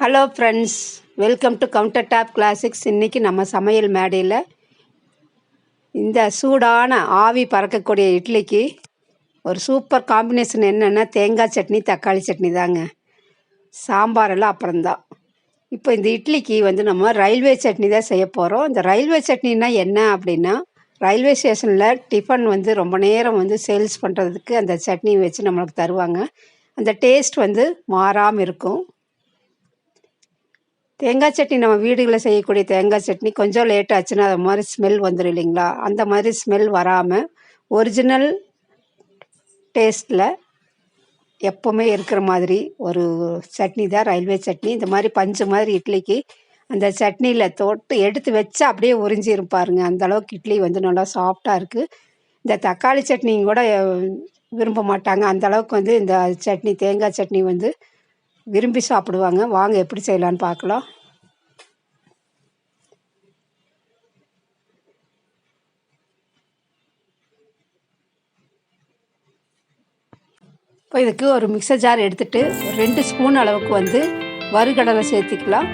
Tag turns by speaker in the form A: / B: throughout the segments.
A: Hello friends welcome to counter top classics இன்றைக்கி நம்ம சமையல் மேடையில் இந்த சூடான ஆவி பறக்கக்கூடிய இட்லிக்கு ஒரு சூப்பர் காம்பினேஷன் என்னென்னா தேங்காய் சட்னி தக்காளி சட்னி தாங்க. சாம்பாரெல்லாம் அப்புறம்தான். இப்போ இந்த இட்லிக்கு வந்து நம்ம ரயில்வே சட்னி தான் செய்ய போகிறோம் இந்த ரயில்வே சட்னினா என்ன அப்படின்னா ரயில்வே ஸ்டேஷனில் டிஃபன் வந்து ரொம்ப நேரம் வந்து சேல்ஸ் பண்ணுறதுக்கு அந்த சட்னி வச்சு நம்மளுக்கு தருவாங்க. அந்த டேஸ்ட் வந்து மாறாமல் இருக்கும். தேங்காய் சட்னி நம்ம வீடுகளில் செய்யக்கூடிய தேங்காய் சட்னி கொஞ்சம் லேட் ஆச்சுன்னா அது மாதிரி ஸ்மெல் வந்துடும் இல்லைங்களா? அந்த மாதிரி ஸ்மெல் வராமல் ஒரிஜினல் டேஸ்ட்டில் எப்போவுமே இருக்கிற மாதிரி ஒரு சட்னி தான் ரயில்வே சட்னி. இந்த மாதிரி பஞ்சு மாதிரி இட்லிக்கு அந்த சட்னியில் தொட்டு எடுத்து வச்சா அப்படியே உறிஞ்சிரும் பாருங்க. அந்த அளவுக்கு இட்லி வந்து நல்லா சாஃப்டாக இருக்குது இந்த தக்காளி சட்னியும் கூட விரும்ப மாட்டாங்க. அந்த அளவுக்கு வந்து இந்த சட்னி தேங்காய் சட்னி வந்து விரும்பி சாப்பிடுவாங்க. வாங்க எப்படி செய்யலான்னு பார்க்கலாம். இப்போ இதுக்கு ஒரு மிக்சர் ஜார் எடுத்துகிட்டு ஒரு ரெண்டு ஸ்பூன் அளவுக்கு வந்து வறுகடலை சேர்த்திக்கலாம்.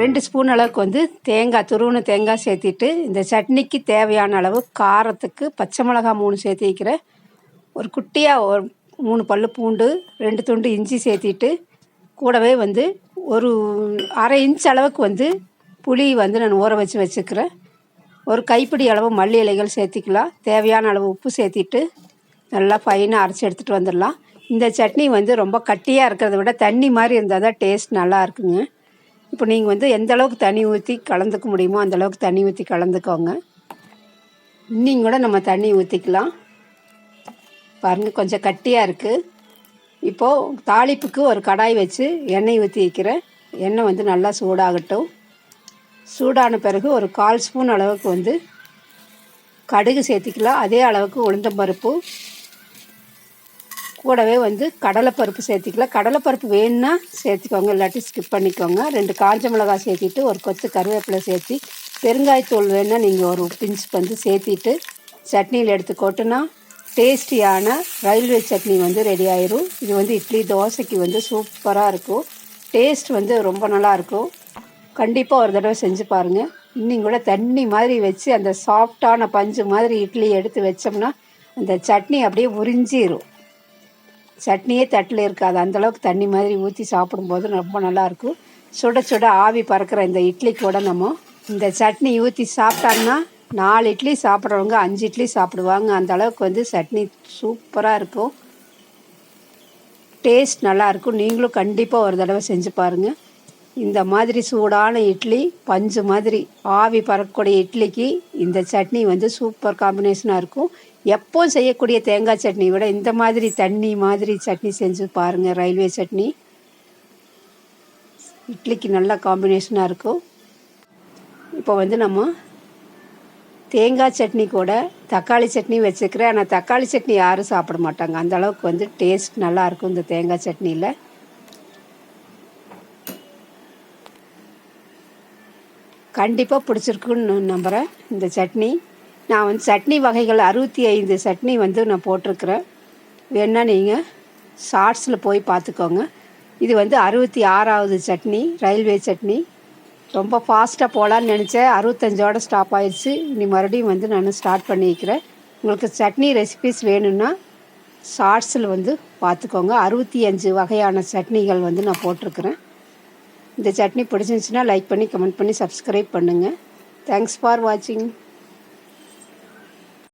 A: ரெண்டு ஸ்பூன் அளவுக்கு வந்து தேங்காய் துருவன தேங்காய் சேர்த்திட்டு இந்த சட்னிக்கு தேவையான அளவு காரத்துக்கு பச்சை மிளகா மூணு சேர்த்து ஒரு குட்டியாக ஒரு மூணு பல் பூண்டு ரெண்டு துண்டு இஞ்சி சேர்த்திட்டு கூடவே வந்து ஒரு அரை இன்ச் அளவுக்கு வந்து புளி வந்து நான் ஊற வச்சு வச்சுக்கிறேன். ஒரு கைப்பிடி அளவு மல்லி இலைகள் சேர்த்திக்கலாம். தேவையான அளவு உப்பு சேர்த்திட்டு நல்லா ஃபைனாக அரைச்சி எடுத்துகிட்டு வந்துடலாம். இந்த சட்னி வந்து ரொம்ப கட்டியாக இருக்கிறத விட தண்ணி மாதிரி இருந்தால் தான் டேஸ்ட் நல்லா இருக்குங்க. இப்போ நீங்கள் வந்து எந்த அளவுக்கு தண்ணி ஊற்றி கலந்துக்க முடியுமோ அந்த அளவுக்கு தண்ணி ஊற்றி கலந்துக்கோங்க. இன்னியும் கூட நம்ம தண்ணி ஊற்றிக்கலாம் பாருங்கள் கொஞ்சம் கட்டியாக இருக்குது இப்போது தாளிப்புக்கு ஒரு கடாய் வச்சு எண்ணெய் ஊற்றி வைக்கிறேன் எண்ணெய் வந்து நல்லா சூடாகட்டும். சூடான பிறகு ஒரு கால் ஸ்பூன் அளவுக்கு வந்து கடுகு சேர்த்திக்கலாம். அதே அளவுக்கு உளுந்தம்பருப்பு கூடவே வந்து கடலைப்பருப்பு சேர்த்திக்கலாம். கடலைப்பருப்பு வேணும்னா சேர்த்துக்கோங்க இல்லாட்டி ஸ்கிப் பண்ணிக்கோங்க. ரெண்டு காஞ்ச மிளகாய் சேர்த்திட்டு ஒரு கொத்து கருவேப்பிலை சேர்த்தி பெருங்காயத்தூள் வேணுன்னா நீங்கள் ஒரு பிஞ்ச் வந்து சேர்த்திட்டு சட்னியில் எடுத்து கொட்டுனா டேஸ்டியான ரயில்வே சட்னி வந்து ரெடி ஆயிரும். இது வந்து இட்லி தோசைக்கு வந்து சூப்பராக இருக்கும். டேஸ்ட் வந்து ரொம்ப நல்லாயிருக்கும் கண்டிப்பாக ஒரு தடவை செஞ்சு பாருங்கள் இன்னும் கூட தண்ணி மாதிரி வச்சு அந்த சாஃப்டான பஞ்சு மாதிரி இட்லி எடுத்து வச்சோம்னா அந்த சட்னி அப்படியே உறிஞ்சிரும். சட்னியே தட்டில் இருக்காது. அந்தளவுக்கு தண்ணி மாதிரி ஊற்றி சாப்பிடும்போது ரொம்ப நல்லாயிருக்கும் சுட சுட ஆவி பறக்கிற இந்த இட்லி கூட நம்ம இந்த சட்னி ஊற்றி சாப்பிட்டோம்னா நாலு இட்லி சாப்பிட்றவங்க அஞ்சு இட்லி சாப்பிடுவாங்க. அந்த அளவுக்கு வந்து சட்னி சூப்பராக இருக்கும். டேஸ்ட் நல்லாயிருக்கும் நீங்களும் கண்டிப்பாக ஒரு தடவை செஞ்சு பாருங்கள் இந்த மாதிரி சூடான இட்லி பஞ்சு மாதிரி ஆவி பறக்கக்கூடிய இட்லிக்கு இந்த சட்னி வந்து சூப்பர் காம்பினேஷனாக இருக்கும். எப்போ செய்யக்கூடிய தேங்காய் சட்னி விட இந்த மாதிரி தண்ணி மாதிரி சட்னி செஞ்சு பாருங்கள் ரயில்வே சட்னி இட்லிக்கு நல்ல காம்பினேஷனாக இருக்கும். இப்போ வந்து நம்ம தேங்காய் சட்னி கூட தக்காளி சட்னி வச்சுக்கிறேன். ஆனால் தக்காளி சட்னி யாரும் சாப்பிட மாட்டாங்க. அந்த அளவுக்கு வந்து டேஸ்ட் நல்லாயிருக்கும் இந்த தேங்காய் சட்னியில். கண்டிப்பாக பிடிச்சிருக்குன்னு நம்புகிறேன் இந்த சட்னி. நான் வந்து சட்னி வகைகள் அறுபத்தி ஐந்து சட்னி வந்து நான் போட்டிருக்கிறேன். வேணால் நீங்கள் ஷார்ட்ஸில் போய் பார்த்துக்கோங்க. இது வந்து அறுபத்தி ஆறாவது சட்னி ரயில்வே சட்னி. ரொம்ப ஃபாஸ்ட்டாக போகலான்னு நினச்சேன். அறுபத்தஞ்சோட ஸ்டாப் ஆயிடுச்சு. இனி மறுபடியும் வந்து நான் ஸ்டார்ட் பண்ணிக்கிறேன் உங்களுக்கு சட்னி ரெசிபிஸ் வேணும்னா ஷார்ட்ஸில் வந்து பார்த்துக்கோங்க அறுபத்தி அஞ்சு வகையான சட்னிகள் வந்து நான் போட்டிருக்கிறேன். இந்த சட்னி பிடிச்சிருந்துச்சின்னா லைக் பண்ணி கமெண்ட் பண்ணி சப்ஸ்கிரைப் பண்ணுங்கள் தேங்க்ஸ் ஃபார் வாட்சிங்